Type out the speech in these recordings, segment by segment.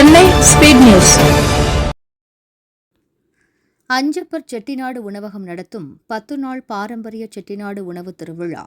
Chennai speed news. Anjappar Chettinad உணவகம் நடத்தும் பத்து நாள் பாரம்பரிய செட்டிநாடு உணவு திருவிழா.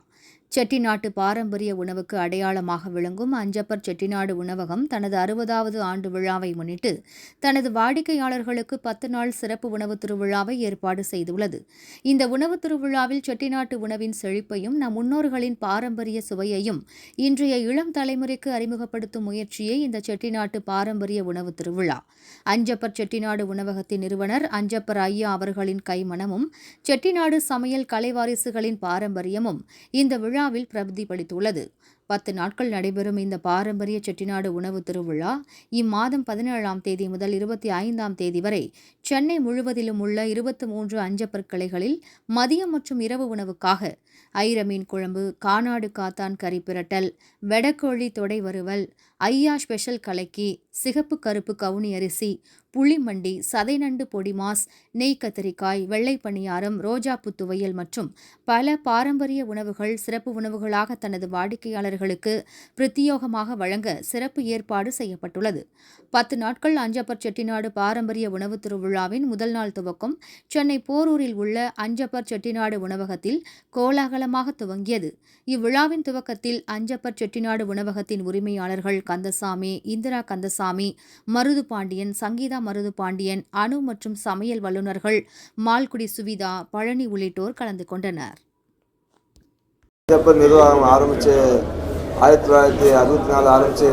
செட்டிநாட்டு பாரம்பரிய உணவுக்கு அடையாளமாக விளங்கும் அஞ்சப்பர் செட்டிநாடு உணவகம் தனது அறுபதாவது ஆண்டு விழாவை முன்னிட்டு தனது வாடிக்கையாளர்களுக்கு பத்து நாள் சிறப்பு உணவு திருவிழாவை ஏற்பாடு செய்துள்ளது. இந்த உணவு திருவிழாவில் செட்டிநாட்டு உணவின் செழிப்பையும் நம் முன்னோர்களின் பாரம்பரிய சுவையையும் இன்றைய இளம் தலைமுறைக்கு அறிமுகப்படுத்தும் முயற்சியே இந்த செட்டிநாட்டு பாரம்பரிய உணவு திருவிழா. அஞ்சப்பர் செட்டிநாடு உணவகத்தின் நிறுவனர் அஞ்சப்பர் ஐயா அவர்களின் கைமணமும் செட்டிநாடு சமையல் கலைவாரிசுகளின் பாரம்பரியமும் இந்த விழாவில் பிரதிபலித்துள்ளது. பத்து நாட்கள் நடைபெறும் இந்த பாரம்பரிய செட்டிநாடு உணவு திருவிழா இம்மாதம் பதினேழாம் தேதி முதல் இருபத்தி ஐந்தாம் தேதி வரை சென்னை முழுவதிலும் உள்ள இருபத்தி மூன்று அஞ்சப்பர் கிளைகளில் மதியம் மற்றும் இரவு உணவுக்காக ஐர மீன் குழம்பு காணாடு காத்தான் கறி பிரட்டல் வெடக்கோழி தொடை வறுவல் ஐயா ஸ்பெஷல் கலக்கி சிகப்பு கருப்பு கவுனி அரிசி புளிமண்டி சதைநண்டு பொடி மாஸ் நெய் கத்திரிக்காய் வெள்ளை பணியாரம் ரோஜாப்பூ துவையல் மற்றும் பல பாரம்பரிய உணவுகள் சிறப்பு உணவுகளாக தனது வாடிக்கையாளர்களுக்கு பிரத்யோகமாக வழங்க சிறப்பு ஏற்பாடு செய்யப்பட்டுள்ளது. பத்து நாட்கள் அஞ்சப்பர் செட்டிநாடு பாரம்பரிய உணவு திருவிழாவின் முதல் நாள் துவக்கம் சென்னை போரூரில் உள்ள அஞ்சப்பர் செட்டிநாடு உணவகத்தில் கோலாகலமாக துவங்கியது. இவ்விழாவின் துவக்கத்தில் அஞ்சப்பர் செட்டிநாடு உணவகத்தின் உரிமையாளர்கள் கந்தசாமி இந்திரா கந்தசாமி மருது பாண்டியன் சங்கீதா மருது பாண்டியன் அணு மற்றும் சமையல் வல்லுநர்கள் மால்குடி சுவிதா பழனி உள்ளிட்டோர் கலந்து கொண்டனர். நிர்வாகம் ஆரம்பித்து ஆயிரத்தி தொள்ளாயிரத்தி அறுபத்தி நாலு ஆரம்பித்து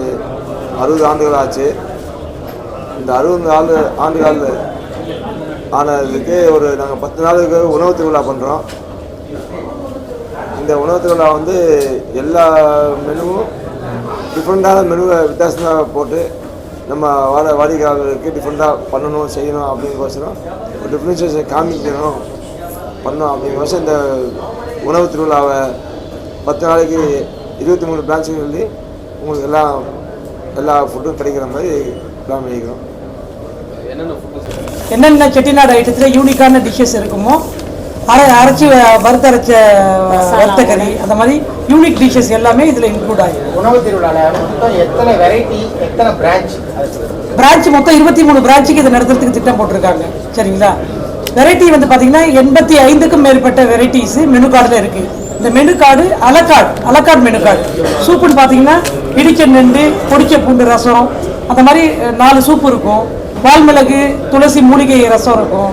அறுபது ஆண்டுகள் ஆச்சு. இந்த அறுபது நாலு ஆண்டுகள் ஆனதுக்கு ஒரு நாங்கள் பத்து நாளுக்கு உணவு திருவிழா பண்ணுறோம் இந்த உணவு திருவிழா வந்து எல்லா மெனுவும் டிஃப்ரெண்ட்டான மெனுவை வித்தியாசமாக போட்டு நம்ம வாட வாடிக்கையாளர்களுக்கு டிஃப்ரெண்ட்டாக பண்ணணும் செய்யணும் அப்படிங்கிறோசரம் ஒரு டிஃப்ரென்ஷியேஷன் காமிக்கணும் பண்ணோம் அப்படிங்கிறோசம் இந்த உணவு திருவிழாவை பத்து நாளைக்கு இருபத்தி மூணு பிரான்ச்சுகள் எழுதி உங்களுக்கு எல்லாம் எல்லா ஃபுட்டும் கிடைக்கிற மாதிரி பிளான் பண்ணிக்கிறோம். என்னென்ன செட்டிநாடு ஐட்டத்தில் யூனிக்கான டிஷ்ஷஸ் இருக்குமோ அரை அரைச்சி வ- வறுத்தரைச்ச வறுத்த கறி அந்த மாதிரி யூனிக் டிஷ்ஷஸ் எல்லாமே இதில் இன்க்ளூட் ஆகிடும் உணவு திருவிழாவில் மொத்தம் எத்தனை வெரைட்டி எத்தனை பிரான்ச் பிரான்ச் மொத்தம் இருபத்தி மூணு பிரான்ச்சுக்கு இதை நடத்துறதுக்கு திட்டம் போட்டிருக்காங்க. சரிங்களா? வெரைட்டி வந்து பார்த்தீங்கன்னா எண்பத்தி ஐந்துக்கும் மேற்பட்ட வெரைட்டிஸ் மெனு கார்டில் இருக்குது இந்த menu card a la carte a la carte menu card சூப்புன்னு பார்த்தீங்கன்னா இடிச்ச நண்டு பொடிச்ச பூண்டு ரசம் அந்த மாதிரி நாலு சூப் இருக்கும். வால்மிளகு துளசி மூலிகை ரசம் இருக்கும்.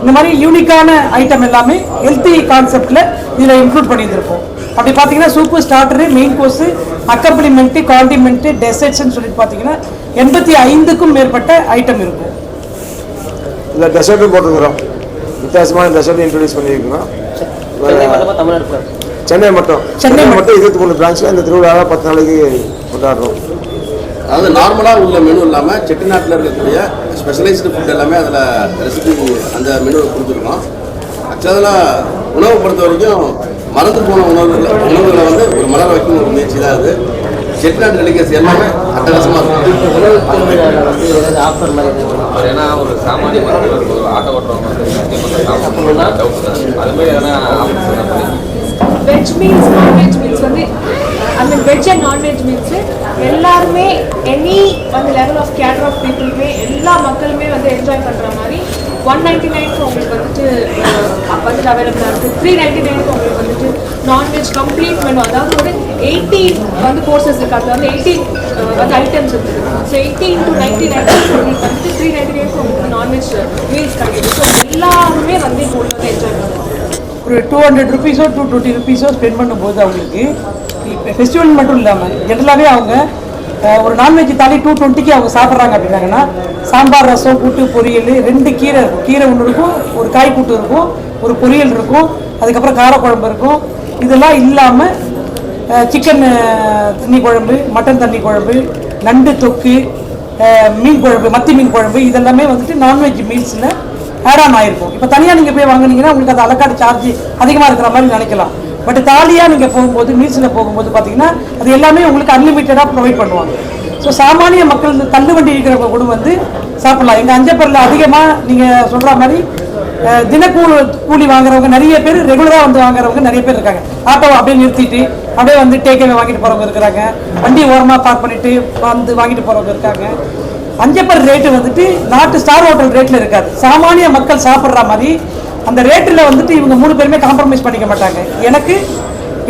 இந்த மாதிரி யூனிக்கான ஐட்டம் எல்லாமே ஹெல்த்தி கான்செப்டில் இதில் இன்க்ளூட் பண்ணியிருந்திருப்போம். அப்படி பார்த்தீங்கன்னா soup starter main course accompaniment condiment டெசர்ட்ஸ்னு சொல்லிட்டு பார்த்தீங்கன்னா எண்பத்தி ஐந்துக்கும் மேற்பட்ட ஐட்டம் இருக்கும். இதில் டெசர்ட்டும் போட்டுருக்குறோம். வித்தியாசமான டெசர்ட் இன்ட்ரடியூஸ் பண்ணியிருக்கிறோம். சென்னை மட்டும் சென்னை மட்டும். இருபத்தி மூணு பிரான்ச்சில் இந்த திருவிழாவை பத்து நாளைக்கு கொண்டாடுறோம். அதாவது நார்மலாக உள்ள மெனு இல்லாமல் செட்டிநாட்டில் இருக்கக்கூடிய ஸ்பெஷலைஸ்டு ஃபுட் எல்லாமே அதில் ரெசிபி அந்த மெனு கொடுத்துருக்கோம். ஆக்சுவலாக அதில் உணவை பொறுத்த வரைக்கும் மறந்து போன உணவுகளை உணவுகளை வந்து ஒரு மலர் வைக்கும் ஒரு முயற்சி தான் அது. செட்டிநாட்டு டெலிகேசி எல்லாமே அட்டகாசமாக இருக்கும். ஆஃபர் மாதிரி ஏன்னா ஒரு சாமானிய மக்கள் ஒரு ஆட்டோ ஓட்டுறவங்க அது மாதிரி எதனா வெஜ் மீல்ஸ் நான்வெஜ் மீல்ஸ் வந்து I veg and non veg meals எல்லாருமே எனி அந்த லெவல் ஆஃப் கேட்டர் ஆஃப் பீப்புளுமே எல்லா மக்களுமே வந்து என்ஜாய் பண்ணுற மாதிரி ஒன் நைன்டி நைனுக்கு உங்களுக்கு வந்துட்டு வந்துட்டு அவைலபிளாக இருக்குது த்ரீ நைன்டி நைனுக்கு உங்களுக்கு வந்துட்டு நான்வெஜ் கம்ப்ளீட் மெனு அதாவது ஒரு எயிட்டி வந்து கோர்சஸ் இருக்குது அதில் வந்து எயிட்டி வந்து ஐட்டம்ஸ் இருக்குது so eighty into ninety nine உங்களுக்கு வந்துட்டு த்ரீ நைன்டி நைனுக்கு உங்களுக்கு நான்வெஜ் மீல்ஸ் கிடைக்குது. ஸோ எல்லாருமே வந்து இப்போ வந்து என்ஜாய் பண்ணுவாங்க ஒரு டூ ஹண்ட்ரட் ருபீஸோ டூ டுவெண்ட்டி ருபீஸோ ஸ்பெண்ட் பண்ணும்போது அவங்களுக்கு ஃபெஸ்டிவல் மட்டும் இல்லாமல் ஜென்ரலாகவே அவங்க ஒரு நான்வெஜ் தாலி டூ டுவெண்ட்டிக்கு அவங்க சாப்பிட்றாங்க அப்படின்னாங்கன்னா சாம்பார் ரசம் கூட்டு பொரியல் ரெண்டு கீரை இருக்கும். கீரை ஒன்று இருக்கும் ஒரு காய் கூட்டு இருக்கும் ஒரு பொரியல் இருக்கும் அதுக்கப்புறம் காரக்குழம்பு இருக்கும். இதெல்லாம் இல்லாமல் சிக்கன் தண்ணி குழம்பு மட்டன் தண்ணி குழம்பு நண்டு தொக்கு மீன் குழம்பு மத்தி மீன் குழம்பு இதெல்லாமே வந்துட்டு நான்வெஜ் மீல்ஸில் ஆட் ஆன் ஆயிருக்கும். இப்போ தனியாக நீங்கள் போய் வாங்குனீங்கன்னா உங்களுக்கு அது அலக்காடு சார்ஜ் அதிகமாக இருக்கிற மாதிரி நினைக்கலாம். பட் தாலியாக நீங்கள் போகும்போது மீல்ஸில் போகும்போது பார்த்தீங்கன்னா அது எல்லாமே உங்களுக்கு அன்லிமிட்டடாக ப்ரொவைட் பண்ணுவாங்க. ஸோ சாமானிய மக்கள் இந்த தள்ளுவண்டி இருக்கிறவங்க கூட வந்து சாப்பிடலாம். எங்கள் அஞ்சப்பரில் அதிகமாக நீங்கள் சொல்கிற மாதிரி தினக்கூலி கூலி வாங்குறவங்க நிறைய பேர் ரெகுலராக வந்து வாங்குறவங்க நிறைய பேர் இருக்காங்க. ஆட்டோவை அப்படியே நிறுத்திட்டு அப்படியே வந்து டேக்கவே வாங்கிட்டு போகிறவங்க இருக்கிறாங்க. வண்டி ஓரமாக பார்க் பண்ணிட்டு வந்து வாங்கிட்டு போகிறவங்க இருக்காங்க. அஞ்சப்பர் ரேட்டு வந்துட்டு நாட்டு ஸ்டார் ஹோட்டல் ரேட்டில் இருக்காது. சாமானிய மக்கள் சாப்பிட்ற மாதிரி அந்த ரேட்டில் வந்துட்டு இவங்க மூணு பேருமே காம்ப்ரமைஸ் பண்ணிக்க மாட்டாங்க. எனக்கு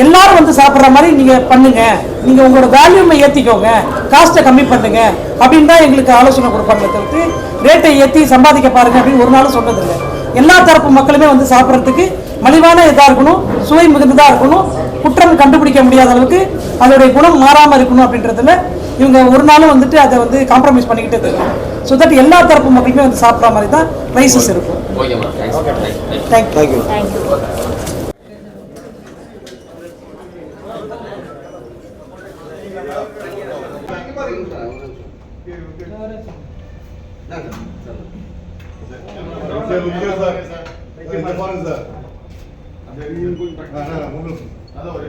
எல்லாரும் வந்து சாப்பிட்ற மாதிரி நீங்கள் பண்ணுங்க. நீங்கள் உங்களோட வேல்யூமை ஏற்றிக்கோங்க காஸ்ட்டை கம்மி பண்ணுங்க. அப்படின்னு தான் எங்களுக்கு ஆலோசனை கொடுப்பாங்க தவிர்த்து ரேட்டை ஏற்றி சம்பாதிக்க பாருங்க அப்படின்னு ஒரு நாளும் சொன்னதில்லை. எல்லா தரப்பு மக்களுமே வந்து சாப்பிட்றதுக்கு மலிவான இதாக இருக்கணும் சுவை மிகுந்ததாக இருக்கணும். குற்றம் கண்டுபிடிக்க முடியாத அளவுக்கு அதோடைய குணம் மாறாமல் இருக்கணும் அப்படின்றதுல இவங்க ஒரு நாளும் வந்துட்டு அதை வந்து காம்ப்ரமைஸ் பண்ணிக்கிட்டே இருக்காங்க ஸோ தட் எல்லா தரப்பு மக்களுமே வந்து சாப்பிட்ற மாதிரி தான் ப்ரைஸஸ் இருக்கும் okay madam thanks thanks thank you thank you sir முக்கியம் சார் இந்த பாருங்க சார் உங்களுக்கு அதான் ஒரு